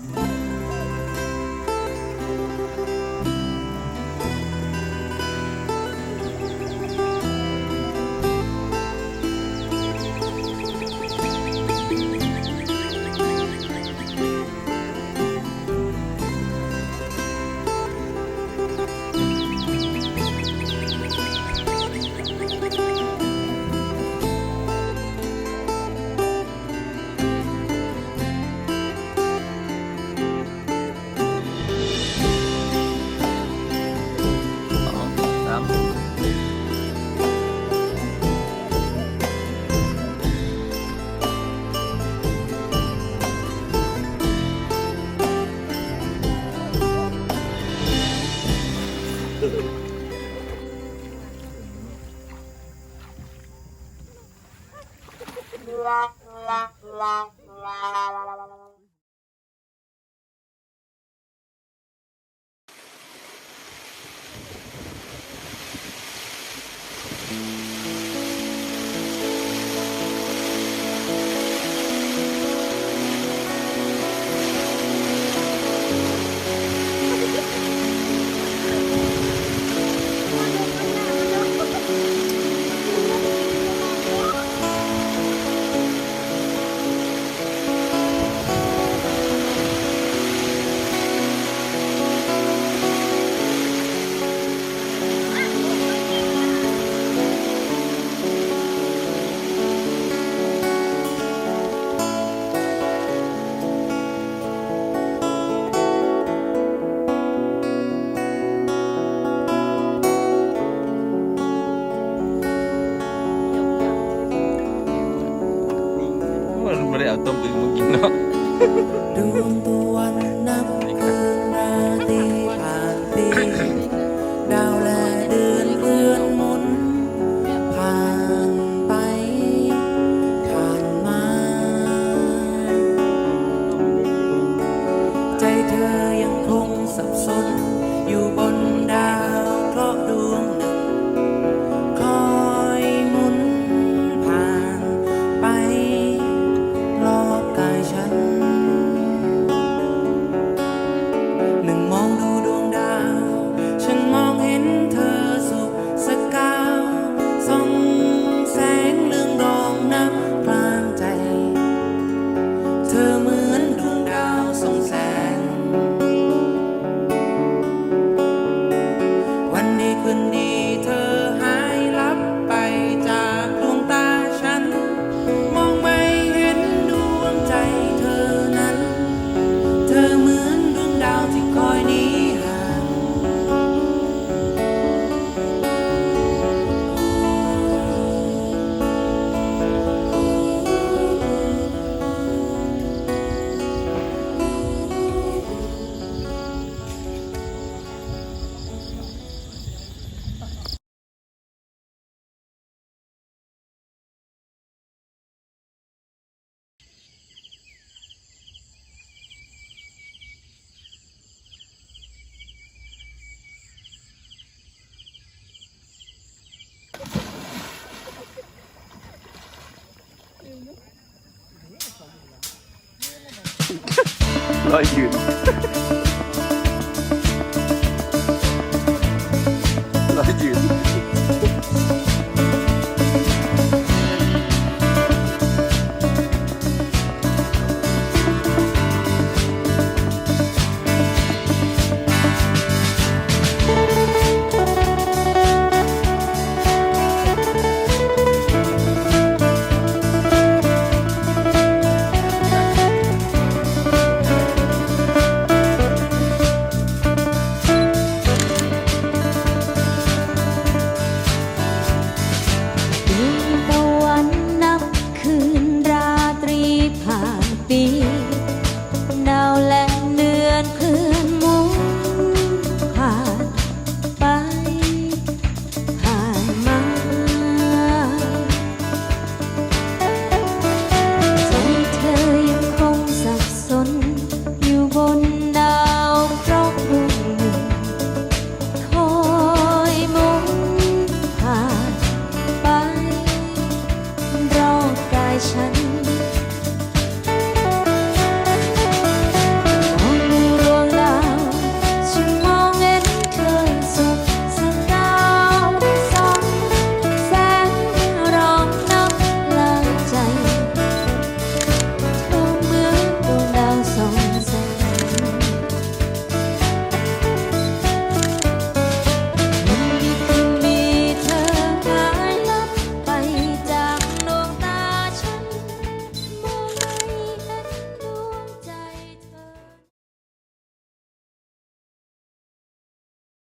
ส la la la la la la มันไม่ได้เอาต้มอึ่งมากินเนาะดวงตะวันนับคืนราตรีผ่านปีดาวและเดือนเลื่อนหมุน ผ่านไป ผ่านมา ใจเธอยังคงสับสนอยู่บน รอยยืน shine.